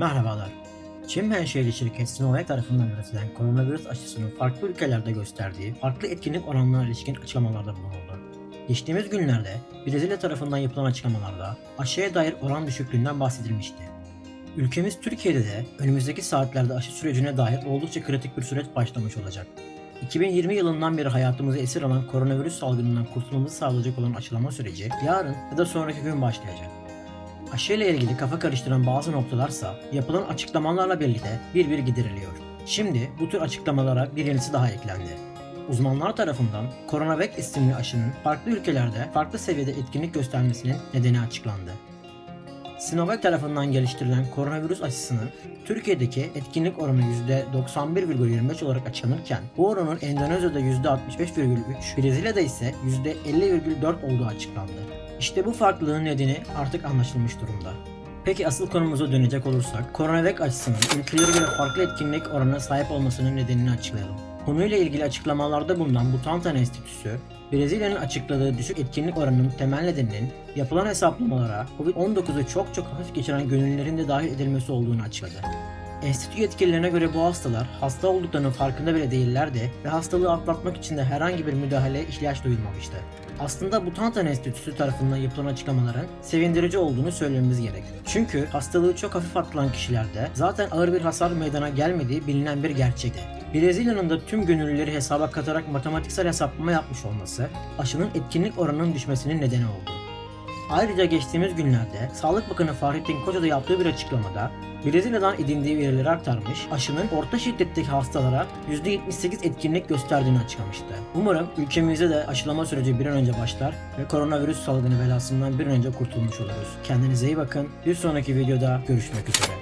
Merhabalar. Çin menşeli şirket Sinovac tarafından üretilen koronavirüs aşısının farklı ülkelerde gösterdiği farklı etkinlik oranlarına ilişkin açıklamalarda bulunuldu. Geçtiğimiz günlerde Brezilya tarafından yapılan açıklamalarda aşıya dair oran düşüklüğünden bahsedilmişti. Ülkemiz Türkiye'de de önümüzdeki saatlerde aşı sürecine dair oldukça kritik bir süreç başlamış olacak. 2020 yılından beri hayatımızı esir alan koronavirüs salgınından kurtulmamızı sağlayacak olan aşılama süreci yarın ya da sonraki gün başlayacak. Aşıyla ilgili kafa karıştıran bazı noktalarsa yapılan açıklamalarla birlikte bir bir gideriliyor. Şimdi bu tür açıklamalara bir yenisi daha eklendi. Uzmanlar tarafından Coronavac isimli aşının farklı ülkelerde farklı seviyede etkinlik göstermesinin nedeni açıklandı. Sinovac tarafından geliştirilen koronavirüs aşısının Türkiye'deki etkinlik oranı %91,25 olarak açıklanırken bu oranın Endonezya'da %65,3, Brezilya'da ise %50,4 olduğu açıklandı. İşte bu farklılığın nedeni artık anlaşılmış durumda. Peki asıl konumuza dönecek olursak, Coronavac aşısının ülkelere göre farklı etkinlik oranına sahip olmasının nedenini açıklayalım. Konuyla ilgili açıklamalarda bulunan Butantan Enstitüsü, Brezilya'nın açıkladığı düşük etkinlik oranının temel nedeninin yapılan hesaplamalara COVID-19'u çok çok hafif geçiren gönüllülerin de dahil edilmesi olduğunu açıkladı. Enstitü yetkililerine göre bu hastalar hasta olduklarının farkında bile değillerdi ve hastalığı atlatmak için de herhangi bir müdahaleye ihtiyaç duyulmamıştı. Aslında bu Tantan Enstitüsü tarafından yapılan açıklamaların sevindirici olduğunu söylememiz gerek. Çünkü hastalığı çok hafif atlanan kişilerde zaten ağır bir hasar meydana gelmediği bilinen bir gerçekti. Brezilya'nın da tüm gönüllüleri hesaba katarak matematiksel hesaplama yapmış olması aşının etkinlik oranının düşmesinin nedeni oldu. Ayrıca geçtiğimiz günlerde Sağlık Bakanı Fahrettin Koca da yaptığı bir açıklamada Brezilya'dan edindiği verileri aktarmış, aşının orta şiddetteki hastalara %78 etkinlik gösterdiğini açıklamıştı. Umarım ülkemizde de aşılama süreci bir an önce başlar ve koronavirüs salgını belasından bir an önce kurtulmuş oluruz. Kendinize iyi bakın. Bir sonraki videoda görüşmek üzere.